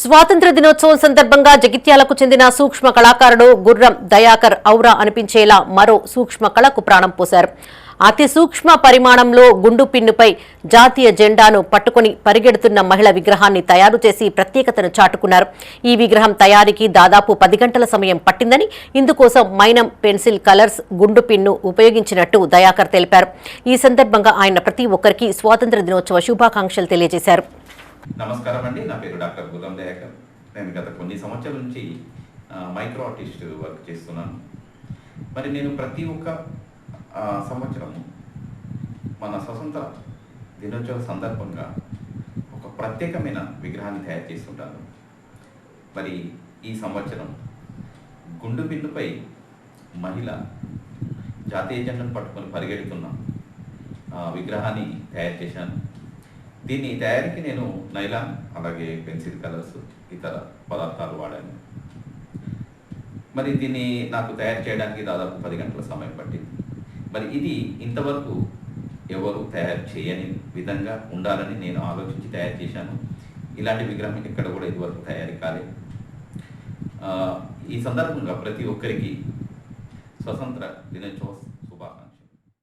స్వాతంత్ర దినోత్సవం సందర్భంగా జగిత్యాలకు చెందిన సూక్ష్మ కళాకారుడు గుర్రం దయాకర్ ఔరా అనిపించేలా మరో సూక్ష్మ కళకు ప్రాణం పోశారు. అతి సూక్ష్మ పరిమాణంలో గుండు పిన్నుపై జాతీయ జెండాను పట్టుకుని పరిగెడుతున్న మహిళ విగ్రహాన్ని తయారు చేసి ప్రత్యేకతను చాటుకున్నారు. ఈ విగ్రహం తయారీకి దాదాపు పది గంటల సమయం పట్టిందని ఇందుకోసం మైనం పెన్సిల్ కలర్స్ గుండు పిన్ను ఉపయోగించినట్టు దయాకర్ తెలిపారు. ఈ సందర్భంగా ఆయన ప్రతి ఒక్కరికి స్వాతంత్ర దినోత్సవ శుభాకాంక్షలు తెలియజేశారు. నమస్కారం అండి. నా పేరు డాక్టర్ గురం దయాకర్. నేను గత కొన్ని సంవత్సరాల నుంచి మైక్రో ఆర్టిస్ట్ వర్క్ చేస్తున్నాను. మరి నేను ప్రతి ఒక్క సంవత్సరం సంవత్సరము మన స్వతంత్ర దినోత్సవ సందర్భంగా ఒక ప్రత్యేకమైన విగ్రహాన్ని తయారు చేస్తుంటాను. మరి ఈ సంవత్సరం గుండు బిందుపై మహిళ జాతీయ జెండాను పట్టుకొని పరిగెడుతున్న విగ్రహాన్ని తయారు చేశాను. దీని తయారీకి నేను నైలాన్ అలాగే పెన్సిల్ కలర్స్ ఇతర పదార్థాలు వాడాను. మరి దీన్ని నాకు తయారు చేయడానికి దాదాపు పది గంటల సమయం పట్టింది. మరి ఇది ఇంతవరకు ఎవరు తయారు చేయని విధంగా ఉండాలని నేను ఆలోచించి తయారు చేశాను. ఇలాంటి విగ్రహం ఎక్కడ కూడా ఇదివరకు తయారు కాలేదు. ఈ సందర్భంగా ప్రతి ఒక్కరికి స్వతంత్ర దినోత్సవ